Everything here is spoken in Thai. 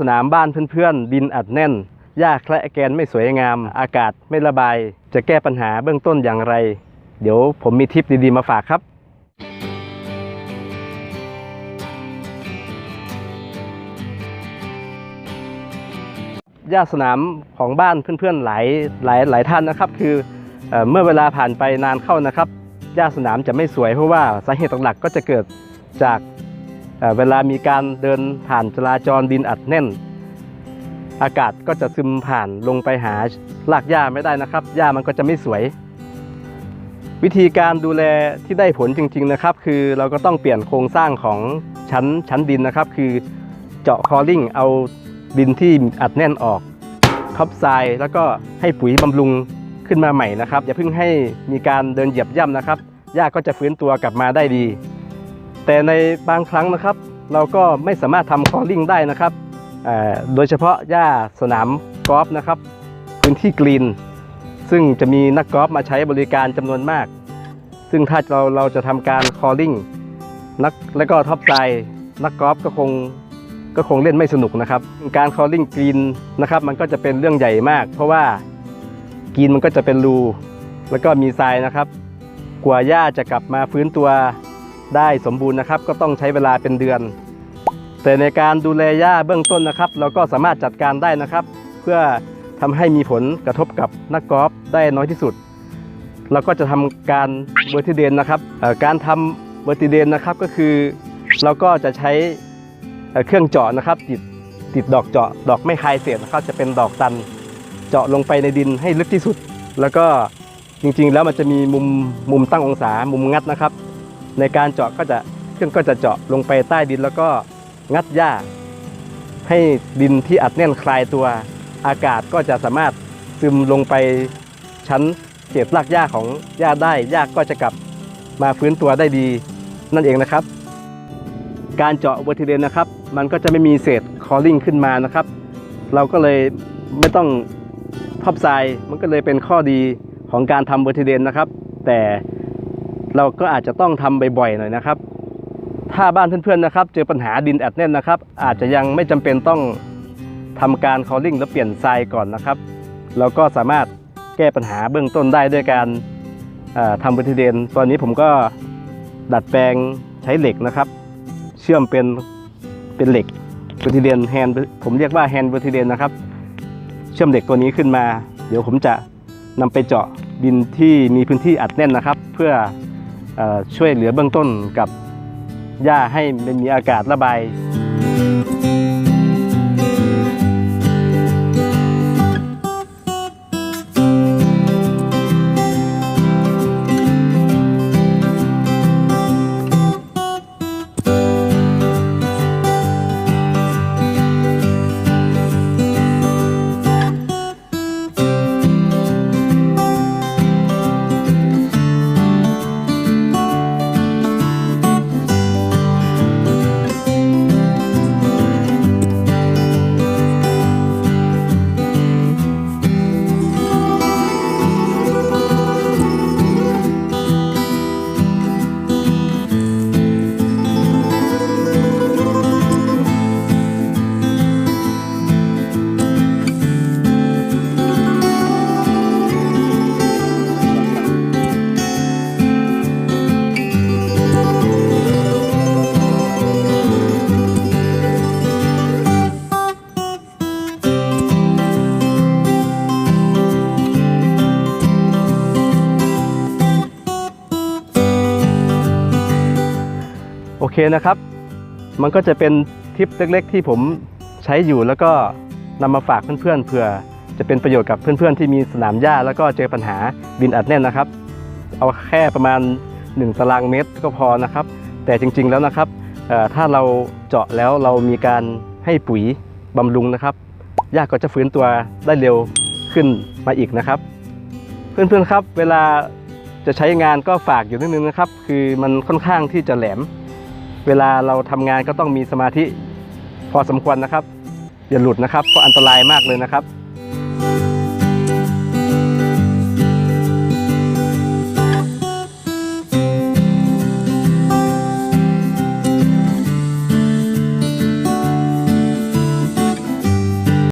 สนามบ้านเพื่อนๆ ดินอัดแน่น หญ้าแคละแกนไม่สวยงาม อากาศไม่ระบาย จะแก้ปัญหาเบื้องต้นอย่างไร เดี๋ยวผมมีทิปดีๆมาฝากครับ หญ้าสนามของบ้านเพื่อนๆ หลายหลายหลายท่านนะครับ คือเออเมื่อเวลาผ่านไปนานเข้านะครับ หญ้าสนามจะไม่สวยเพราะว่าสาเหตุหลักๆก็จะเกิดจาก เวลามีการเดินผ่านจราจรดินอัดแน่น อากาศก็จะซึมผ่านลงไปหารากหญ้าไม่ได้นะครับ หญ้ามันก็จะไม่สวย วิธีการดูแลที่ได้ผลจริง ๆนะครับ คือเราก็ต้องเปลี่ยนโครงสร้างของชั้นชั้นดินนะครับ คือเจาะคอลิ่งเอาดินที่อัดแน่นออกท็อปทรายแล้วก็ให้ปุ๋ยบำรุงขึ้นมาใหม่นะครับ อย่าเพิ่งให้มีการเดินเหยียบย่ำนะครับหญ้าก็จะฟื้นตัวกลับมาได้ดี แต่ในบางครั้งนะครับ เราก็ไม่สามารถทำคอลลิ่งได้นะครับ โดยเฉพาะหญ้าสนามกอล์ฟนะครับ พื้นที่กรีน ซึ่งจะมีนักกอล์ฟมาใช้บริการจำนวนมาก ซึ่งถ้าเราเราจะทำการคอลลิ่งนักและก็ท็อปไซนักกอล์ฟก็คงก็คงเล่นไม่สนุกนะครับ การคอลลิ่งกรีนนะครับมันก็จะเป็นเรื่องใหญ่มาก เพราะว่ากรีนมันก็จะเป็นรู แล้วก็มีทรายนะครับ กว่าหญ้าจะกลับมาฟื้นตัว ได้สมบูรณ์นะครับ ก็ต้องใช้เวลาเป็นเดือน แต่ในการดูแลหญ้าเบื้องต้นนะครับ เราก็สามารถจัดการได้นะครับ เพื่อทำให้มีผลกระทบกับนักกอล์ฟได้น้อยที่สุด เราก็จะทำการเวอร์ติเดนนะครับการทำเวอร์ติเดนนะครับก็คือ เราก็จะใช้เอ่อเครื่องเจาะนะครับติดติดดอกเจาะดอกไม่คายเศษนะครับจะเป็นดอกตัน เจาะลงไปในดินให้ลึกที่สุด แล้วก็จริงๆแล้วมันจะมีมุมมุมตั้งองศามุมงัดนะครับ ในการเจาะก็จะเครื่องก็จะเจาะลงไปใต้ดินแล้วก็งัดหญ้า ให้ดินที่อัดแน่นคลายตัวอากาศก็จะสามารถซึมลงไปชั้นเศษรากหญ้าของหญ้าได้หญ้าก็จะกลับมาฟื้นตัวได้ดีนั่นเองนะครับ การเจาะเวอร์ติเดนนะครับ มันก็จะไม่มีเศษคอลลิ่งขึ้นมานะครับ เราก็เลยไม่ต้องท็อปไซด์มันก็เลยเป็นข้อดีของการทำเวอร์ติเดนนะครับ แต่ เราก็อาจจะต้องทำบ่อยๆหน่อยนะครับ ถ้าบ้านเพื่อนๆนะครับ เจอปัญหาดินอัดแน่นนะครับ อาจจะยังไม่จำเป็นต้องทำการคอลลิ่งแล้วเปลี่ยนทรายก่อนนะครับ เราก็สามารถแก้ปัญหาเบื้องต้นได้ด้วยการทำเวอร์ติเดนตอนนี้ผมก็ดัดแปลงใช้เหล็กนะครับ เชื่อมเป็นเป็นเหล็กเวอร์ติเดนแฮนผมเรียกว่าแฮนเวอร์ติเดนนะครับ เชื่อมเหล็กตัวนี้ขึ้นมา เดี๋ยวผมจะนำไปเจาะดินที่มีพื้นที่อัดแน่นนะครับ เพื่อ ช่วยเหลือเบื้องต้นกับหญ้าให้มันมีอากาศระบาย เคนะครับ มันก็จะเป็นทิปเล็กๆ ที่ผมใช้อยู่แล้วก็นำมาฝากเพื่อนๆเผื่อ จะเป็นประโยชน์กับเพื่อนๆที่มีสนามหญ้าแล้วก็เจอปัญหาดินอัดแน่นนะครับ เอาแค่ประมาณ 1 ตารางเมตรก็พอนะครับ แต่จริงๆแล้วนะครับถ้าเราเจาะแล้วเรามีการให้ปุ๋ยบำรุงนะครับหญ้าก็จะฟื้นตัวได้เร็วขึ้นมาอีกนะครับ เพื่อนๆครับ เวลาจะใช้งานก็ฝากอยู่นิดนึงนะครับ คือมันค่อนข้างที่จะแหลม เวลาเราทำงานก็ต้องมีสมาธิพอสมควรนะครับ อย่าหลุดนะครับเพราะอันตรายมากเลยนะครับ